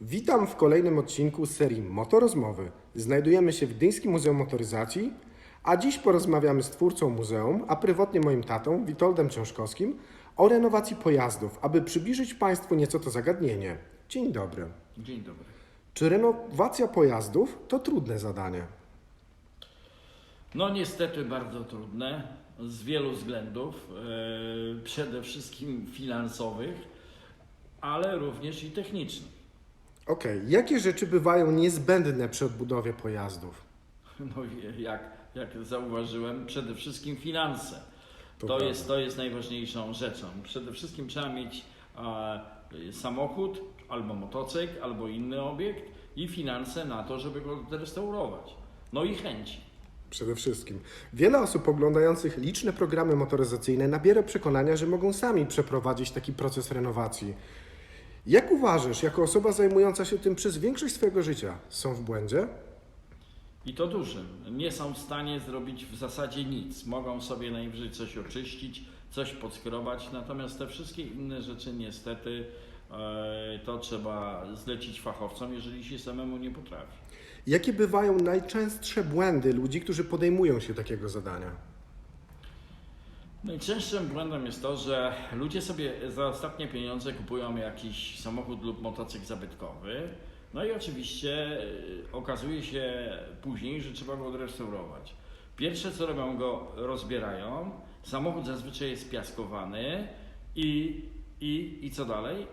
Witam w kolejnym odcinku serii Motorozmowy. Znajdujemy się w Gdyńskim Muzeum Motoryzacji, a dziś porozmawiamy z twórcą muzeum, a prywatnie moim tatą, Witoldem Ciążkowskim, o renowacji pojazdów, aby przybliżyć Państwu nieco to zagadnienie. Dzień dobry. Dzień dobry. Czy renowacja pojazdów to trudne zadanie? No niestety bardzo trudne z wielu względów, e, przede wszystkim finansowych, ale również i technicznych. Okej, jakie rzeczy bywają niezbędne przy odbudowie pojazdów? No jak, jak zauważyłem, przede wszystkim finanse. To To, jest, to jest najważniejszą rzeczą. Przede wszystkim trzeba mieć e, samochód, albo motocykl, albo inny obiekt i finanse na to, żeby go restaurować. No i chęci. Przede wszystkim. Wiele osób oglądających liczne programy motoryzacyjne nabiera przekonania, że mogą sami przeprowadzić taki proces renowacji. Jak uważasz, jako osoba zajmująca się tym przez większość swojego życia, są w błędzie? I to dużym. Nie są w stanie zrobić w zasadzie nic. Mogą sobie najwyżej coś oczyścić, coś podskrobać, natomiast te wszystkie inne rzeczy niestety e, to trzeba zlecić fachowcom, jeżeli się samemu nie potrafi. Jakie bywają najczęstsze błędy ludzi, którzy podejmują się takiego zadania? Najczęstszym błędem jest to, że ludzie sobie za ostatnie pieniądze kupują jakiś samochód lub motocykl zabytkowy. No i oczywiście e, okazuje się później, że trzeba go odrestaurować. Pierwsze co robią go rozbierają. Samochód zazwyczaj jest piaskowany i, i, i co dalej?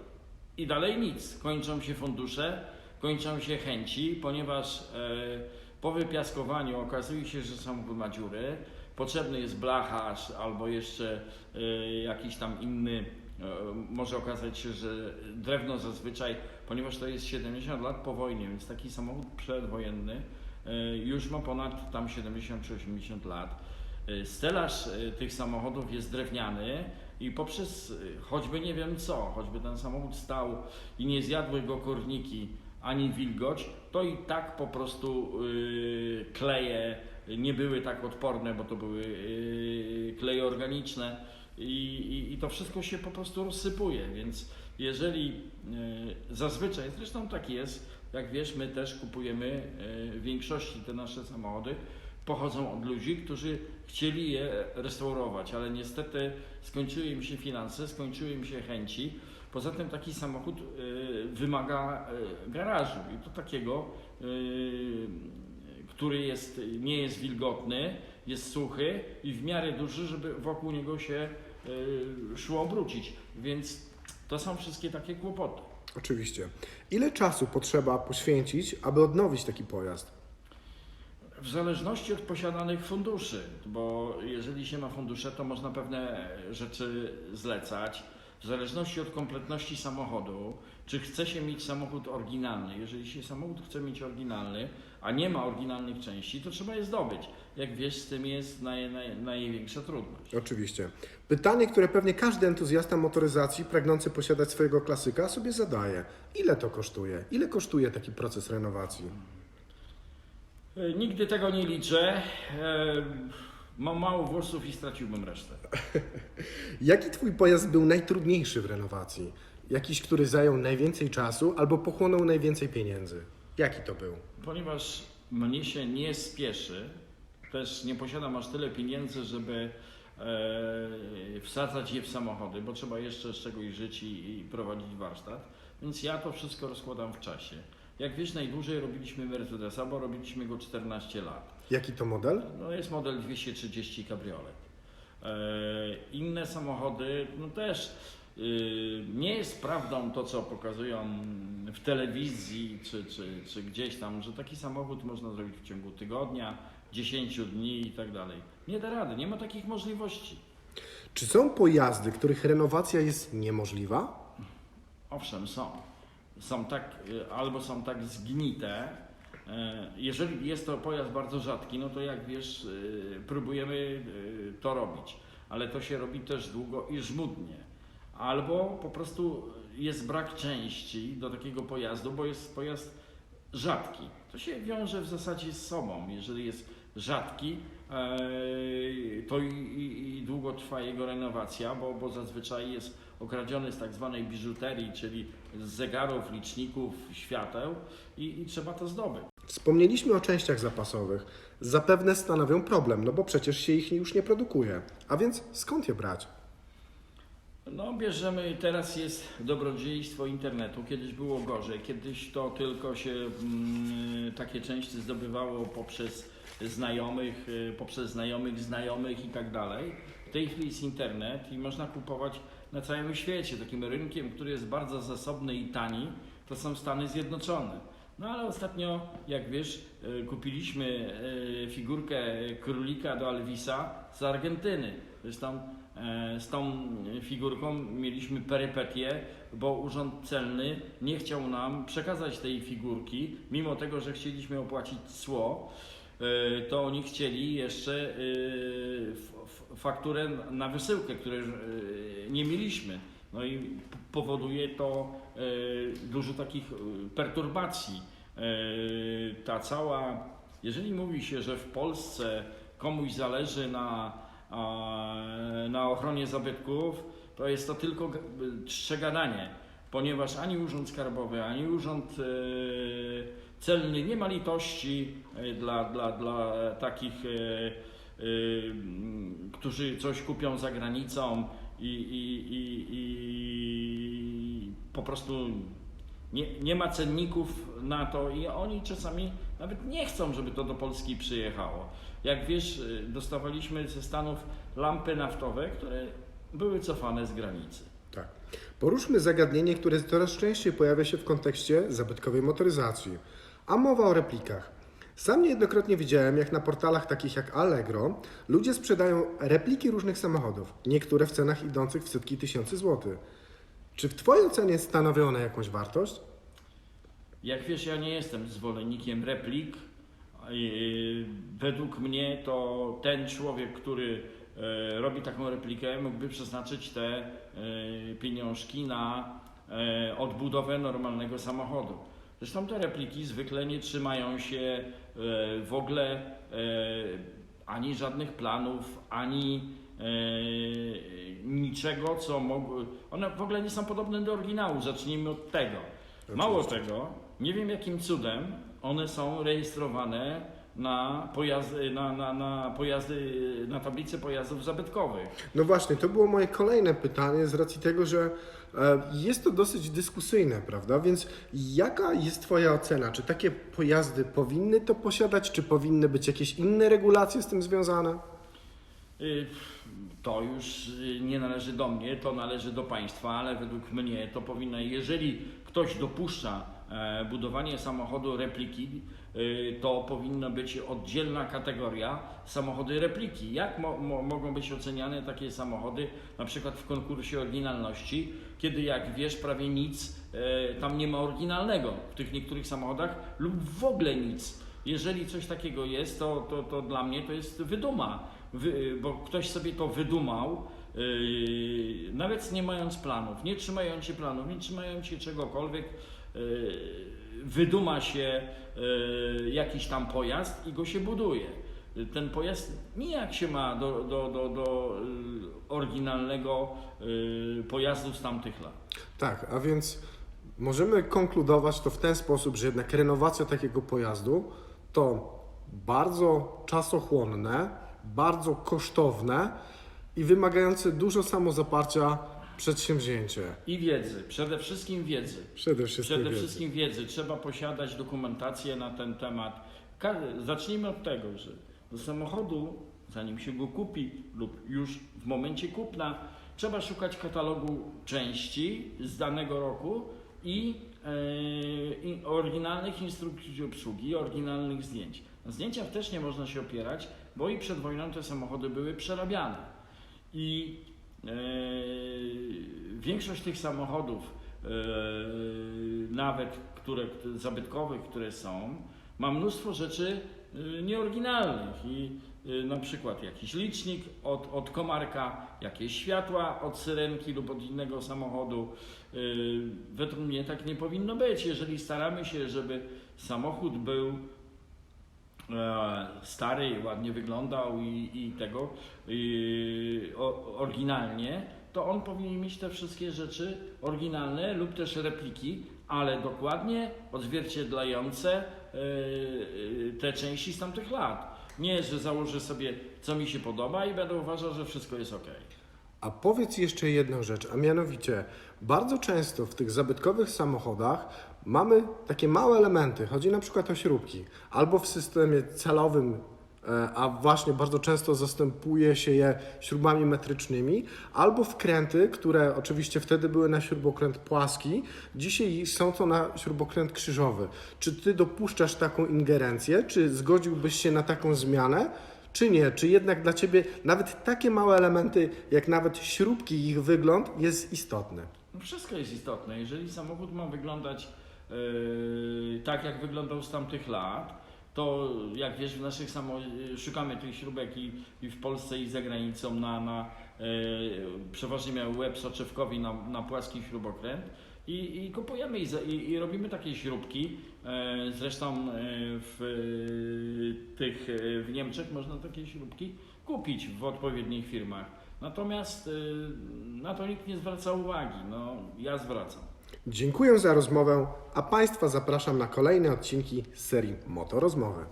I dalej nic. Kończą się fundusze, kończą się chęci, ponieważ e, po wypiaskowaniu okazuje się, że samochód ma dziury. Potrzebny jest blacharz albo jeszcze e, jakiś tam inny. e, Może okazać się, że drewno zazwyczaj, ponieważ to jest 70 lat po wojnie, więc taki samochód przedwojenny e, już ma ponad tam 70 czy 80 lat. Stelaż tych samochodów jest drewniany i poprzez choćby nie wiem co, choćby ten samochód stał i nie zjadły go korniki ani wilgoć, to i tak po prostu kleje nie były tak odporne, bo to były yy, kleje organiczne i, i, i to wszystko się po prostu rozsypuje, więc jeżeli yy, zazwyczaj, zresztą tak jest, jak wiesz, my też kupujemy w większości te nasze samochody, pochodzą od ludzi, którzy chcieli je restaurować, ale niestety skończyły im się finanse, skończyły im się chęci. Poza tym taki samochód y, wymaga y, garażu i to takiego, y, który jest, nie jest wilgotny, jest suchy i w miarę duży, żeby wokół niego się y, szło obrócić. Więc to są wszystkie takie kłopoty. Oczywiście. Ile czasu potrzeba poświęcić, aby odnowić taki pojazd? W zależności od posiadanych funduszy, bo jeżeli się ma fundusze, to można pewne rzeczy zlecać. W zależności od kompletności samochodu, czy chce się mieć samochód oryginalny. Jeżeli się samochód chce mieć oryginalny, a nie ma oryginalnych części, to trzeba je zdobyć. Jak wiesz, z tym jest naj, naj, największa trudność. Oczywiście. Pytanie, które pewnie każdy entuzjasta motoryzacji pragnący posiadać swojego klasyka sobie zadaje. Ile to kosztuje? Ile kosztuje taki proces renowacji? E, Nigdy tego nie liczę. Mam mało włosów i straciłbym resztę. Jaki Twój pojazd był najtrudniejszy w renowacji? Jakiś, który zajął najwięcej czasu albo pochłonął najwięcej pieniędzy? Jaki to był? Ponieważ mnie się nie spieszy, też nie posiadam aż tyle pieniędzy, żeby e, wsadzać je w samochody, bo trzeba jeszcze z czegoś żyć i, i prowadzić warsztat, więc ja to wszystko rozkładam w czasie. Jak wiesz, najdłużej robiliśmy Mercedesa, bo robiliśmy go 14 lat. Jaki to model? No jest model 230 Cabriolet. E, inne samochody, no też y, nie jest prawdą to, co pokazują w telewizji czy, czy, czy gdzieś tam, że taki samochód można zrobić w ciągu tygodnia, 10 dni i tak dalej. Nie da rady, nie ma takich możliwości. Czy są pojazdy, których renowacja jest niemożliwa? Owszem, są. Są tak, y, albo są tak zgnite. E, Jeżeli jest to pojazd bardzo rzadki, no to jak wiesz, y, próbujemy y, to robić, ale to się robi też długo i żmudnie. Albo po prostu jest brak części do takiego pojazdu, bo jest pojazd rzadki. To się wiąże w zasadzie z sobą. Jeżeli jest rzadki, e, to i, i, i długo trwa jego renowacja, bo, bo zazwyczaj jest okradziony z tak zwanej biżuterii, czyli z zegarów, liczników, świateł i, i trzeba to zdobyć. Wspomnieliśmy o częściach zapasowych. Zapewne stanowią problem, no bo przecież się ich już nie produkuje. A więc skąd je brać? No, bierzemy, teraz jest dobrodziejstwo internetu. Kiedyś było gorzej. Kiedyś to tylko się mm, takie części zdobywało poprzez znajomych, y, poprzez znajomych, znajomych i tak dalej. W tej chwili jest internet i można kupować na całym świecie. Takim rynkiem, który jest bardzo zasobny i tani, to są Stany Zjednoczone. No ale ostatnio, jak wiesz, y, kupiliśmy y, figurkę królika do Elvisa z Argentyny. Zresztą e, z tą figurką mieliśmy perypetię, bo Urząd Celny nie chciał nam przekazać tej figurki, mimo tego, że chcieliśmy opłacić cło, e, to oni chcieli jeszcze e, fakturę na wysyłkę, której e, nie mieliśmy. No i powoduje to e, dużo takich e, perturbacji. E, Ta cała, jeżeli mówi się, że w Polsce komuś zależy na, na ochronie zabytków, to jest to tylko g- czcze gadanie, ponieważ ani Urząd Skarbowy, ani Urząd e, Celny nie ma litości e, dla, dla, dla takich, e, e, którzy coś kupią za granicą i, i, i, i po prostu nie, nie ma cenników na to i oni czasami nawet nie chcą, żeby to do Polski przyjechało. Jak wiesz, y, dostawaliśmy ze Stanów lampy naftowe, które były cofane z granicy. Tak. Poruszmy zagadnienie, które coraz częściej pojawia się w kontekście zabytkowej motoryzacji, a mowa o replikach. Sam niejednokrotnie widziałem, jak na portalach takich jak Allegro ludzie sprzedają repliki różnych samochodów, niektóre w cenach idących w setki tysięcy złotych. Czy w Twojej ocenie stanowią one jakąś wartość? Jak wiesz, ja nie jestem zwolennikiem replik. Według mnie to ten człowiek, który e, robi taką replikę, mógłby przeznaczyć te e, pieniążki na e, odbudowę normalnego samochodu. Zresztą te repliki zwykle nie trzymają się w ogóle ani żadnych planów, ani niczego, co mogły. One w ogóle nie są podobne do oryginału. Zacznijmy od tego. Mało tego, nie wiem jakim cudem one są rejestrowane na pojazdy, na, na, na pojazdy, na tablicy pojazdów zabytkowych. No właśnie, to było moje kolejne pytanie z racji tego, że e, jest to dosyć dyskusyjne, prawda? Więc jaka jest Twoja ocena? Czy takie pojazdy powinny to posiadać? Czy powinny być jakieś inne regulacje z tym związane? Y, To już y, nie należy do mnie, to należy do państwa, ale według mnie to powinno, jeżeli ktoś dopuszcza e, budowanie samochodu repliki, y, to powinna być oddzielna kategoria samochody repliki. Jak mo, mo, mogą być oceniane takie samochody, na przykład w konkursie oryginalności, kiedy jak wiesz, prawie nic e, tam nie ma oryginalnego w tych niektórych samochodach lub w ogóle nic. Jeżeli coś takiego jest, to, to, to dla mnie to jest wyduma, Wy, bo ktoś sobie to wydumał, yy, nawet nie mając planów, nie trzymając się planów, nie trzymając się czegokolwiek, yy, wyduma się yy, jakiś tam pojazd i go się buduje. Ten pojazd nijak się ma do, do, do, do oryginalnego pojazdu z tamtych lat. Tak, a więc możemy konkludować to w ten sposób, że jednak renowacja takiego pojazdu to bardzo czasochłonne, bardzo kosztowne i wymagające dużo samozaparcia przedsięwzięcie. I wiedzy, przede wszystkim wiedzy. Przede wszystkim. Przede wiedzy. wszystkim wiedzy. Trzeba posiadać dokumentację na ten temat. Zacznijmy od tego, że do samochodu, zanim się go kupi lub już w momencie kupna, trzeba szukać katalogu części z danego roku i, i oryginalnych instrukcji obsługi, oryginalnych zdjęć. Na zdjęciach też nie można się opierać, bo i przed wojną te samochody były przerabiane. I e, większość tych samochodów, e, nawet które, zabytkowych, które są, ma mnóstwo rzeczy e, nieoryginalnych i na przykład jakiś licznik od, od komarka, jakieś światła od syrenki lub od innego samochodu. Według mnie tak nie powinno być. Jeżeli staramy się, żeby samochód był stary, ładnie wyglądał i, i tego i, o, oryginalnie, to on powinien mieć te wszystkie rzeczy oryginalne lub też repliki, ale dokładnie odzwierciedlające yy, te części z tamtych lat. Nie, że założę sobie, co mi się podoba i będę uważał, że wszystko jest ok. A powiedz jeszcze jedną rzecz, a mianowicie bardzo często w tych zabytkowych samochodach mamy takie małe elementy, chodzi na przykład o śrubki, albo w systemie celowym, e, a właśnie bardzo często zastępuje się je śrubami metrycznymi, albo wkręty, które oczywiście wtedy były na śrubokręt płaski, dzisiaj są to na śrubokręt krzyżowy. Czy ty dopuszczasz taką ingerencję, czy zgodziłbyś się na taką zmianę? Czy nie? Czy jednak dla Ciebie nawet takie małe elementy, jak nawet śrubki ich wygląd jest istotny? Wszystko jest istotne. Jeżeli samochód ma wyglądać tak, jak wyglądał z tamtych lat, to jak wiesz, w naszych samo szukamy tych śrubek i, i w Polsce i za granicą na, na yy, przeważnie miał łeb soczewkowy na, na płaski śrubokręt i, i kupujemy i, i, robimy takie śrubki. E, Zresztą e, w e, tych e, w Niemczech można takie śrubki kupić w odpowiednich firmach. Natomiast e, na to nikt nie zwraca uwagi. No, ja zwracam. Dziękuję za rozmowę, a Państwa zapraszam na kolejne odcinki serii Motorozmowy.